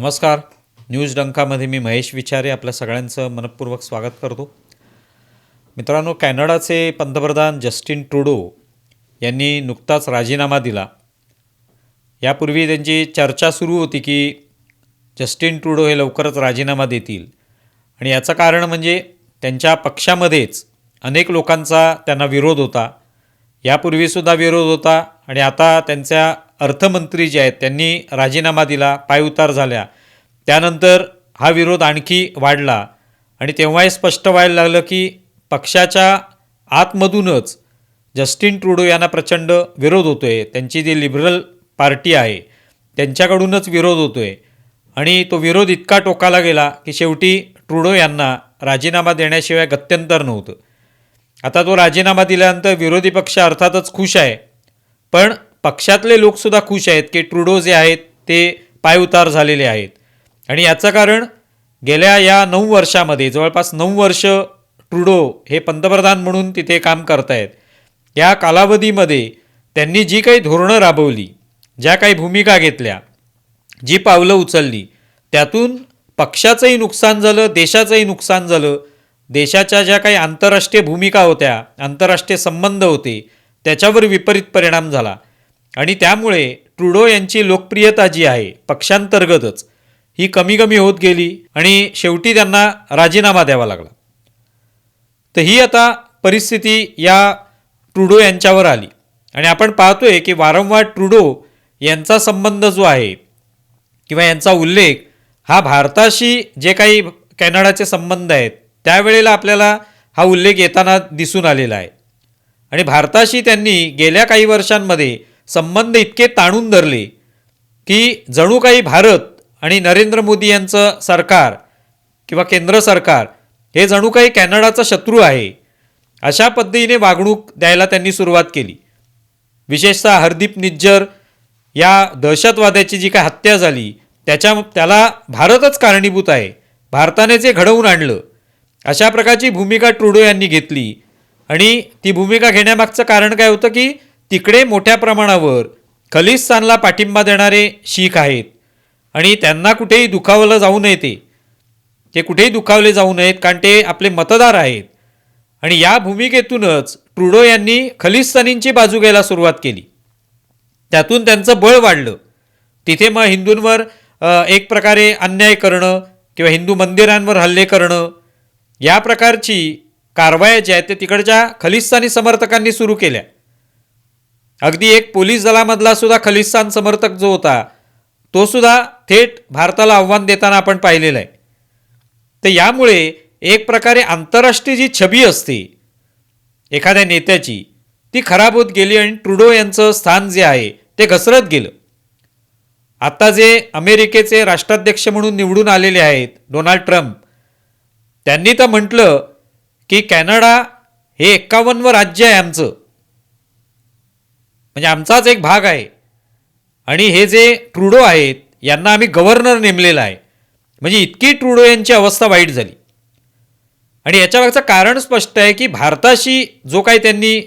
नमस्कार. न्यूज डंकामध्ये मी महेश विचारे आपल्या सगळ्यांचं मनपूर्वक स्वागत करतो. मित्रांनो कॅनडाचे पंतप्रधान जस्टिन ट्रुडो यांनी नुकताच राजीनामा दिला. यापूर्वी त्यांची चर्चा सुरू होती की जस्टिन ट्रुडो हे लवकरच राजीनामा देतील. आणि याचं कारण म्हणजे त्यांच्या पक्षामध्येच अनेक लोकांचा त्यांना विरोध होता. यापूर्वीसुद्धा विरोध होता आणि आता त्यांच्या अर्थमंत्री जे आहेत त्यांनी राजीनामा दिला पायउतार झाल्या. त्यानंतर हा विरोध आणखी वाढला आणि तेव्हाही स्पष्ट व्हायला लागलं की पक्षाच्या आतमधूनच जस्टिन ट्रुडो यांना प्रचंड विरोध होतो आहे त्यांची जी लिबरल पार्टी आहे त्यांच्याकडूनच विरोध होतो आहे आणि तो विरोध इतका टोकाला गेला की शेवटी ट्रुडो यांना राजीनामा देण्याशिवाय गत्यंतर नव्हतं. आता तो राजीनामा दिल्यानंतर विरोधी पक्ष अर्थातच खुश आहे. पण पक्षातले लोकसुद्धा खुश आहेत की ट्रुडो जे आहेत ते पायउतार झालेले आहेत. आणि याचं कारण गेल्या या नऊ वर्षामध्ये जवळपास नऊ वर्ष ट्रुडो हे पंतप्रधान म्हणून तिथे काम करतायत. या कालावधीमध्ये त्यांनी जी काही धोरणं राबवली ज्या काही भूमिका घेतल्या जी पावलं उचलली त्यातून पक्षाचंही नुकसान झालं देशाचंही नुकसान झालं देशाच्या ज्या काही आंतरराष्ट्रीय भूमिका होत्या आंतरराष्ट्रीय संबंध होते त्याच्यावर विपरीत परिणाम झाला. आणि त्यामुळे ट्रुडो यांची लोकप्रियता जी आहे पक्षांतर्गतच ही कमी कमी होत गेली आणि शेवटी त्यांना राजीनामा द्यावा लागला. तर ही आता परिस्थिती या ट्रुडो यांच्यावर आली. आणि आपण पाहतोय की वारंवार ट्रुडो यांचा संबंध जो आहे किंवा यांचा उल्लेख हा भारताशी जे काही कॅनडाचे संबंध आहेत त्यावेळेला आपल्याला हा उल्लेख येताना दिसून आलेला आहे. आणि भारताशी त्यांनी गेल्या काही वर्षांमध्ये संबंध इतके ताणून धरले की जणू काही भारत आणि नरेंद्र मोदी यांचं सरकार किंवा केंद्र सरकार हे जणू काही कॅनडाचा शत्रू आहे अशा पद्धतीने वागणूक द्यायला त्यांनी सुरुवात केली. विशेषतः हरदीप निज्जर या दहशतवाद्याची जी काय हत्या झाली त्याच्या त्याला भारतच कारणीभूत आहे. भारताने जे घडवून आणलं अशा प्रकारची भूमिका ट्रुडो यांनी घेतली. आणि ती भूमिका घेण्यामागचं कारण काय होतं की तिकडे मोठ्या प्रमाणावर खलिस्तानला पाठिंबा देणारे शीख आहेत. आणि त्यांना कुठेही दुखावलं जाऊ नये ते. ते कुठेही दुखावले जाऊ नयेत कारण ते आपले मतदार आहेत. आणि या भूमिकेतूनच ट्रुडो यांनी खलिस्तानींची बाजू घ्यायला सुरुवात केली. त्यातून त्यांचं बळ वाढलं. तिथे मग हिंदूंवर एक प्रकारे अन्याय करणं किंवा हिंदू मंदिरांवर हल्ले करणं या प्रकारची कारवाया ज्या आहेत ते तिकडच्या खलिस्तानी समर्थकांनी सुरू केल्या. अगदी एक पोलीस दलामधला सुद्धा खलिस्तान समर्थक जो होता तो सुद्धा थेट भारताला आव्हान देताना आपण पाहिलेलं आहे. तर यामुळे एक प्रकारे आंतरराष्ट्रीय जी छबी असते एखाद्या नेत्याची ती खराब होत गेली आणि ट्रुडो यांचं स्थान जे आहे ते घसरत गेलं. आता जे अमेरिकेचे राष्ट्राध्यक्ष म्हणून निवडून आलेले आहेत डोनाल्ड ट्रम्प त्यांनी तर म्हटलं की कॅनडा हे एक्कावन्नवं राज्य आहे आमचं. म्हणजे आमचाच एक भाग आहे. आणि हे जे ट्रुडो आहेत यांना आम्ही गव्हर्नर नेमलेला आहे. म्हणजे इतकी ट्रुडो यांची अवस्था वाईट झाली. आणि याच्यामागचं कारण स्पष्ट आहे की भारताशी जो काही त्यांनी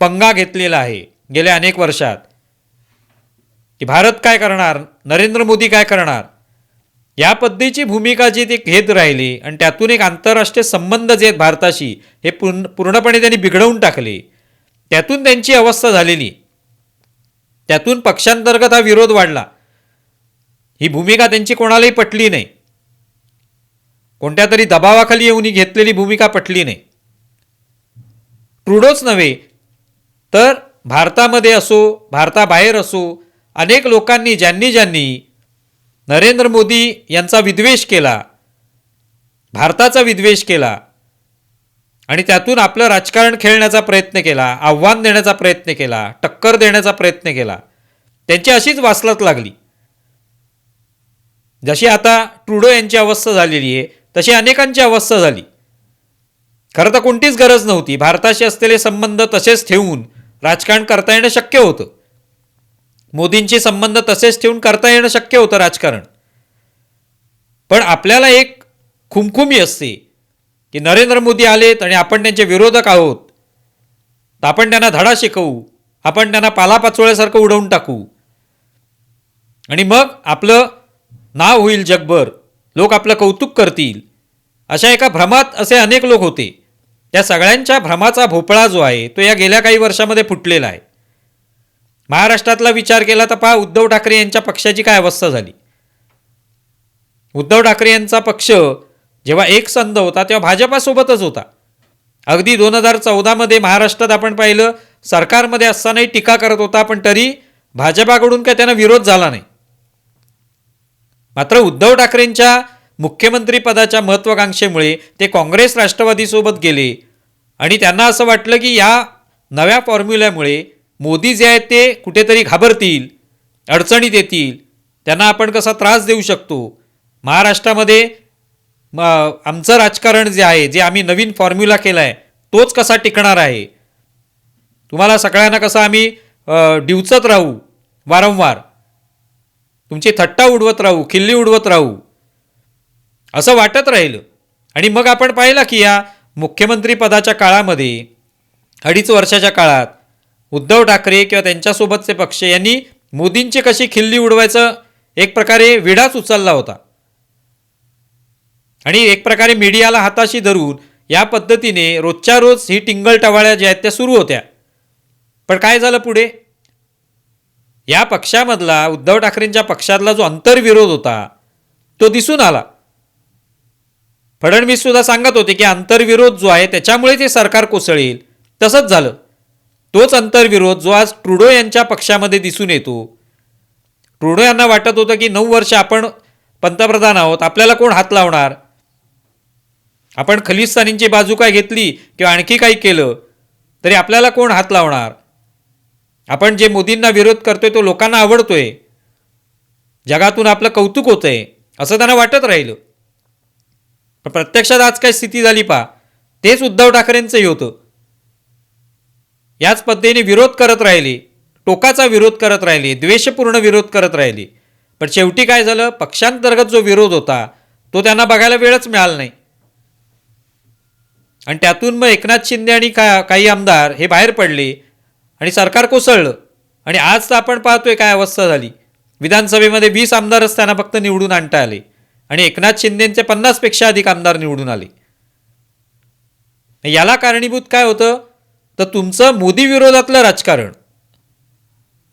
पंगा घेतलेला आहे गेल्या अनेक वर्षात की भारत काय करणार नरेंद्र मोदी काय करणार या पद्धतीची भूमिका जी ते घेत राहिली आणि त्यातून एक आंतरराष्ट्रीय संबंध जे आहेत भारताशी हे पूर्ण पूर्णपणे त्यांनी बिघडवून टाकले. त्यातून त्यांची अवस्था झालेली. त्यातून पक्षांतर्गत हा विरोध वाढला. ही भूमिका त्यांची कोणालाही पटली नाही. कोणत्या तरी दबावाखाली येऊन ही घेतलेली भूमिका पटली नाही. ट्रुडोच नव्हे तर भारतामध्ये असो भारताबाहेर असो अनेक लोकांनी ज्यांनी ज्यांनी नरेंद्र मोदी यांचा विद्वेष केला. भारताचा विद्वेष केला. आणि त्यातून आपलं राजकारण खेळण्याचा प्रयत्न केला आव्हान देण्याचा प्रयत्न केला टक्कर देण्याचा प्रयत्न केला. त्यांची अशीच वासलत लागली. जशी आता ट्रुडो यांची अवस्था झालेली आहे तशी अनेकांची अवस्था झाली. खरं तर कोणतीच गरज नव्हती. भारताशी असलेले संबंध तसेच ठेवून राजकारण करता येणं शक्य होतं. मोदींचे संबंध तसेच ठेवून करता येणं शक्य होतं राजकारण. पण आपल्याला एक खुमखुमी असते की नरेंद्र मोदी आलेत आणि आपण त्यांचे विरोधक आहोत. तर आपण त्यांना धडा शिकवू आपण त्यांना पालापाचोळ्यासारखं उडवून टाकू. आणि मग आपलं नाव होईल जगभर लोक आपलं कौतुक करतील. अशा एका भ्रमात असे अनेक लोक होते. त्या सगळ्यांच्या भ्रमाचा भोपळा जो आहे तो या गेल्या काही वर्षामध्ये फुटलेला आहे. महाराष्ट्रातला विचार केला तर पहा उद्धव ठाकरे यांच्या पक्षाची काय अवस्था झाली? उद्धव ठाकरे यांचा पक्ष जेव्हा एक संध होता तेव्हा भाजपासोबतच होता. अगदी दोन हजार चौदामध्ये महाराष्ट्रात आपण पाहिलं सरकारमध्ये असतानाही टीका करत होता पण तरी भाजपाकडून काय त्यांना विरोध झाला नाही. मात्र उद्धव ठाकरेंच्या मुख्यमंत्रीपदाच्या महत्त्वाकांक्षेमुळे ते काँग्रेस राष्ट्रवादीसोबत गेले. आणि त्यांना असं वाटलं की या नव्या फॉर्म्युल्यामुळे मोदी जे आहेत ते कुठेतरी घाबरतील अडचणीत येतील त्यांना आपण कसा त्रास देऊ शकतो? महाराष्ट्रामध्ये म आमचं राजकारण जे आहे जे आम्ही नवीन फॉर्म्युला केला आहे तोच कसा टिकणार आहे? तुम्हाला सगळ्यांना कसं आम्ही डिवचत राहू? वारंवार. तुमची थट्टा उडवत राहू खिल्ली उडवत राहू. असं वाटत राहिलं. आणि मग आपण पाहिलं की या मुख्यमंत्री पदाच्या काळामध्ये अडीच वर्षाच्या काळात उद्धव ठाकरे किंवा त्यांच्यासोबतचे पक्ष यांनी मोदींची कशी खिल्ली उडवायचं एक प्रकारे विडाच उचलला होता. आणि एक प्रकारे मीडियाला हाताशी धरून या पद्धतीने रोजच्या रोज ही टिंगल टवाळ्या ज्या आहेत त्या सुरू होत्या. पण काय झालं पुढे? या पक्षामधला उद्धव ठाकरेंच्या पक्षातला जो अंतर्विरोध होता तो दिसून आला. फडणवीस सुद्धा सांगत होते की आंतरविरोध जो आहे त्याच्यामुळे ते सरकार कोसळेल. तसंच झालं. तोच अंतर्विरोध जो आज ट्रुडो यांच्या पक्षामध्ये दिसून येतो. ट्रुडो यांना वाटत होतं की नऊ वर्ष आपण पंतप्रधान आहोत आपल्याला कोण हात लावणार? आपण खलिस्तानींची बाजू काय घेतली किंवा आणखी काही केलं तरी आपल्याला कोण हात लावणार? आपण जे मोदींना विरोध करतोय तो लोकांना आवडतोय. जगातून आपलं कौतुक होतंय असं त्यांना वाटत राहिलं. पण प्रत्यक्षात आज काय स्थिती झाली पा तेच उद्धव ठाकरेंचंही होतं. याच पद्धतीने विरोध करत राहिली टोकाचा विरोध करत राहिली द्वेषपूर्ण विरोध करत राहिली. पण शेवटी काय झालं? पक्षांतर्गत जो विरोध होता तो त्यांना बघायला वेळच मिळाला नाही. आणि त्यातून मग एकनाथ शिंदे आणि का काही आमदार हे बाहेर पडले आणि सरकार कोसळलं. आणि आज तर आपण पाहतोय काय अवस्था झाली. विधानसभेमध्ये वीस आमदारच त्यांना फक्त निवडून आणता आले. आणि एकनाथ शिंदेचे पन्नासपेक्षा अधिक आमदार निवडून आले. याला कारणीभूत काय होतं? तर तुमचं मोदी विरोधातलं राजकारण.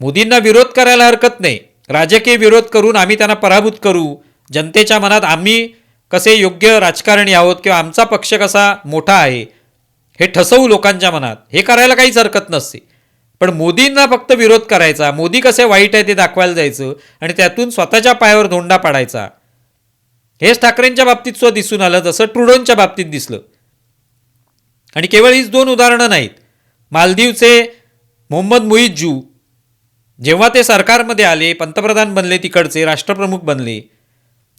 मोदींना विरोध करायला हरकत नाही. राजकीय विरोध करून आम्ही त्यांना पराभूत करू. जनतेच्या मनात आम्ही कसे योग्य राजकारणी आहोत किंवा आमचा पक्ष कसा मोठा आहे हे ठसवू लोकांच्या मनात. हे करायला काहीच हरकत नसते. पण मोदींना फक्त विरोध करायचा. मोदी कसे वाईट आहे ते दाखवायला जायचं आणि त्यातून स्वतःच्या पायावर धोंडा पाडायचा. हेच ठाकरेंच्या बाबतीत सुद्धा दिसून आलं जसं ट्रुडोंच्या बाबतीत दिसलं. आणि केवळ हीच दोन उदाहरणं नाहीत. मालदीवचे मोहम्मद मुईज्जू जेव्हा ते सरकारमध्ये आले पंतप्रधान बनले तिकडचे राष्ट्रप्रमुख बनले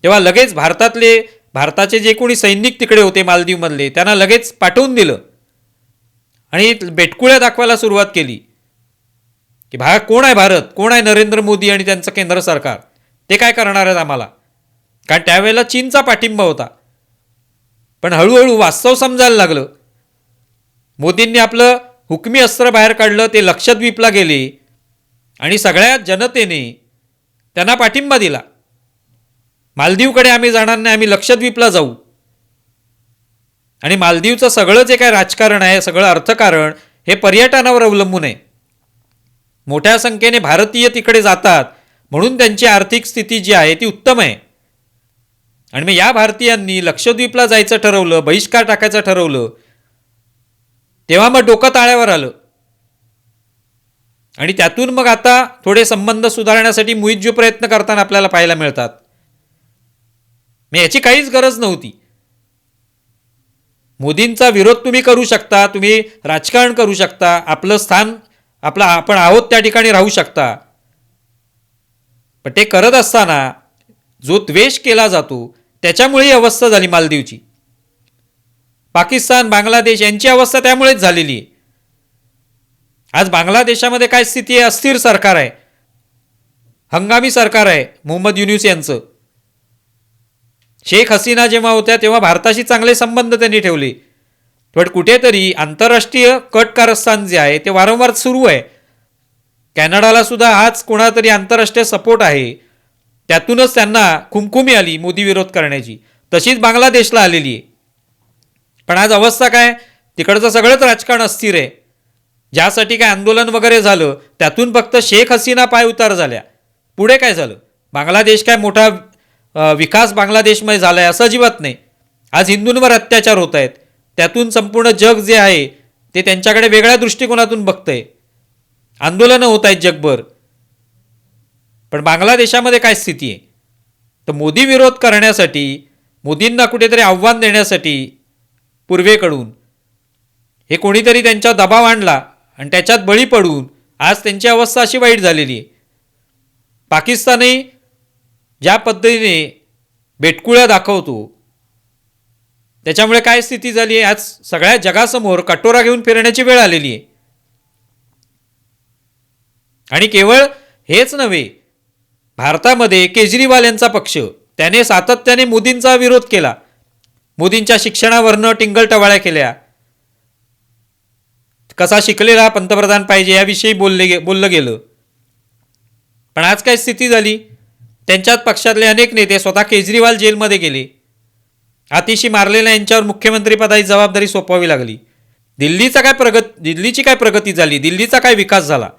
तेव्हा लगेच भारतातले भारताचे जे कोणी सैनिक तिकडे होते मालदीवमधले त्यांना लगेच पाठवून दिलं. आणि बेटकुळ्या दाखवायला सुरुवात केली की भा कोण आहे भारत? कोण आहे नरेंद्र मोदी आणि त्यांचं केंद्र सरकार? ते काय करणार आहेत आम्हाला? कारण त्यावेळेला चीनचा पाठिंबा होता. पण हळूहळू वास्तव समजायला लागलं. मोदींनी आपलं हुकमी अस्त्र बाहेर काढलं ते लक्षद्वीपला गेले आणि सगळ्या जनतेने त्यांना पाठिंबा दिला. मालदीवकडे आम्ही जाणार नाही आम्ही लक्षद्वीपला जाऊ. आणि मालदीवचं सगळं जे काय राजकारण आहे सगळं अर्थकारण हे पर्यटनावर अवलंबून आहे. मोठ्या संख्येने भारतीय तिकडे जातात म्हणून त्यांची आर्थिक स्थिती जी आहे ती उत्तम आहे. आणि मग या भारतीयांनी लक्षद्वीपला जायचं ठरवलं बहिष्कार टाकायचं ठरवलं तेव्हा मग डोकं ताळ्यावर आलं. आणि त्यातून मग आता थोडे संबंध सुधारण्यासाठी मुईज्जू प्रयत्न करताना आपल्याला पाहायला मिळतात. मग याची काहीच गरज नव्हती. मोदींचा विरोध तुम्ही करू शकता तुम्ही राजकारण करू शकता आपलं स्थान आपलं आपण आहोत त्या ठिकाणी राहू शकता. पण ते करत असताना जो द्वेष केला जातो त्याच्यामुळे ही अवस्था झाली मालदीवची. पाकिस्तान बांगलादेश यांची अवस्था त्यामुळेच झालेली आहे. आज बांगलादेशामध्ये काय स्थिती आहे? अस्थिर सरकार आहे. हंगामी सरकार आहे मोहम्मद युनिस यांचं. शेख हसीना जेव्हा होत्या तेव्हा भारताशी चांगले संबंध त्यांनी ठेवले. पण कुठेतरी आंतरराष्ट्रीय कट कारस्थान जे आहे ते वारंवार सुरू आहे. कॅनडाला सुद्धा हाच कोणातरी आंतरराष्ट्रीय सपोर्ट आहे. त्यातूनच त्यांना खुमखुमी आली मोदी विरोध करण्याची. तशीच बांगलादेशला आलेली आहे. पण आज अवस्था काय? तिकडचं सगळंच राजकारण अस्थिर आहे. ज्यासाठी काय आंदोलन वगैरे झालं त्यातून फक्त शेख हसीना पाय उतार झाल्या. पुढे काय झालं? बांगलादेश काय मोठा विकास बांगलादेशमध्ये झाला आहे असं अजिबात नाही. आज हिंदूंवर अत्याचार होत आहेत. त्यातून संपूर्ण जग जे आहे ते त्यांच्याकडे वेगळ्या दृष्टिकोनातून बघतंय. आंदोलनं होत आहेत जगभर. पण बांगलादेशामध्ये काय स्थिती आहे? तर मोदी विरोध करण्यासाठी मोदींना कुठेतरी आव्हान देण्यासाठी पूर्वेकडून. हे कोणीतरी त्यांच्या दबाव आणला आणि त्याच्यात बळी पडून आज त्यांची अवस्था अशी वाईट झालेली आहे. पाकिस्तानही ज्या पद्धतीने बेटकुळ्या दाखवतो त्याच्यामुळे काय स्थिती झाली आहे? आज सगळ्या जगासमोर कटोरा घेऊन फिरण्याची वेळ आलेली आहे. आणि केवळ हेच नव्हे भारतामध्ये केजरीवाल यांचा पक्ष त्याने सातत्याने मोदींचा विरोध केला. मोदींच्या शिक्षणावरनं टिंगलटवाळ्या केल्या. कसा शिकलेला पंतप्रधान पाहिजे याविषयी बोलले गे बोललं गेलं. पण आज काय स्थिती झाली? त्यांच्याच पक्षातले अनेक नेते स्वतः केजरीवाल जेलमध्ये गेले. आतिशी मारलेल्या यांच्यावर मुख्यमंत्रीपदाची जबाबदारी सोपवावी लागली. दिल्लीचा काय प्रगत दिल्लीची काय प्रगती झाली? दिल्लीचा काय विकास झाला?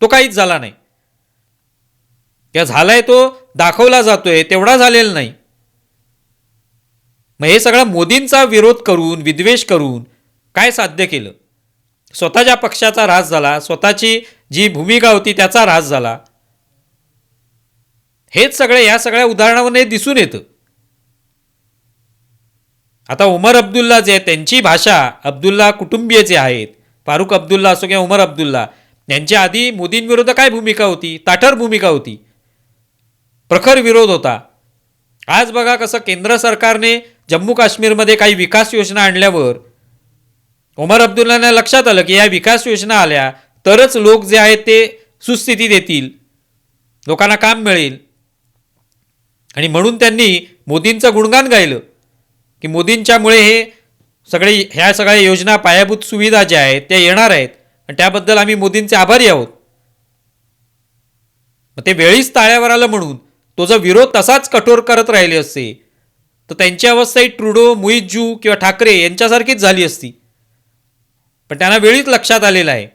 तो काहीच झाला नाही. त्या झालाय तो दाखवला जातोय तेवढा झालेला नाही. मग हे सगळं मोदींचा विरोध करून विद्वेष करून काय साध्य केलं? स्वतःच्या पक्षाचा ऱ्हास झाला स्वतःची जी भूमिका होती त्याचा ऱ्हास झाला. हेच सगळे या सगळ्या उदाहरणावर हे दिसून येतं. आता उमर अब्दुल्ला जे आहे त्यांची भाषा अब्दुल्ला कुटुंबीय जे आहेत फारुख अब्दुल्ला असो किंवा उमर अब्दुल्ला यांच्या आधी मोदींविरुद्ध काय भूमिका होती? ताठर भूमिका होती. प्रखर विरोध होता. आज बघा कसं केंद्र सरकारने जम्मू काश्मीरमध्ये काही विकास योजना आणल्यावर उमर अब्दुल्लांना लक्षात आलं की या विकास योजना आल्या तरच लोक जे आहेत ते सुस्थिती देतील लोकांना काम मिळेल. आणि म्हणून त्यांनी मोदींचं गुणगान गायलं की मोदींच्यामुळे हे सगळे ह्या सगळ्या योजना पायाभूत सुविधा ज्या आहेत त्या येणार आहेत आणि त्याबद्दल आम्ही मोदींचे आभारी आहोत. मग ते वेळीच ताळ्यावर आलं म्हणून तो जर विरोध तसाच कठोर करत राहिले असते तर त्यांची अवस्था ही ट्रुडो मुईजू किंवा ठाकरे यांच्यासारखीच झाली असती. पण त्यांना वेळीच लक्षात आलेलं आहे.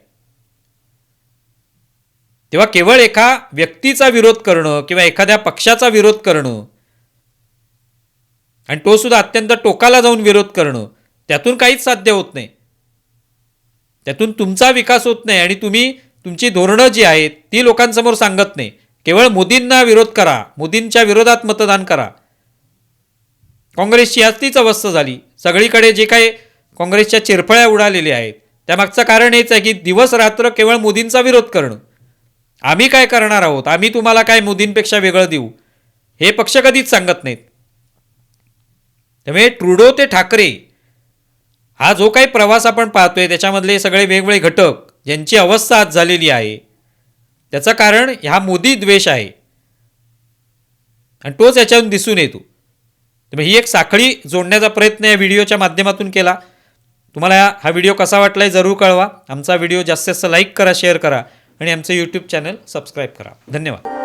तेव्हा केवळ एका व्यक्तीचा विरोध करणं किंवा एखाद्या पक्षाचा विरोध करणं आणि तो सुद्धा अत्यंत टोकाला जाऊन विरोध करणं त्यातून काहीच साध्य होत नाही. त्यातून तुमचा विकास होत नाही आणि तुम्ही तुमची धोरणं जी आहेत ती लोकांसमोर सांगत नाही. केवळ मोदींना विरोध करा मोदींच्या विरोधात मतदान करा. काँग्रेसची आज तीच अवस्था झाली. सगळीकडे जे काही काँग्रेसच्या चिरफळ्या उडालेल्या आहेत. त्यामागचं कारण हेच आहे की दिवस रात्र केवळ मोदींचा विरोध करणं. आम्ही काय करणार आहोत? आम्ही तुम्हाला काय मोदींपेक्षा वेगळं देऊ? हे पक्ष कधीच सांगत नाहीत. त्यामुळे ट्रुडो ते ठाकरे हा जो काही प्रवास आपण पाहतोय त्याच्यामधले सगळे वेगवेगळे घटक ज्यांची अवस्था आज झालेली आहे त्याचं कारण ह्या मोदी द्वेष आहे. आणि तोच याच्यातून दिसून येतो. ही एक साखळी जोडण्याचा प्रयत्न या व्हिडिओच्या माध्यमातून केला. तुम्हाला हा व्हिडिओ कसा वाटला आहे जरूर कळवा. आमचा व्हिडिओ जास्तीत जास्त लाईक करा शेअर करा आणि आमचं यूट्यूब चॅनल सबस्क्राईब करा. धन्यवाद.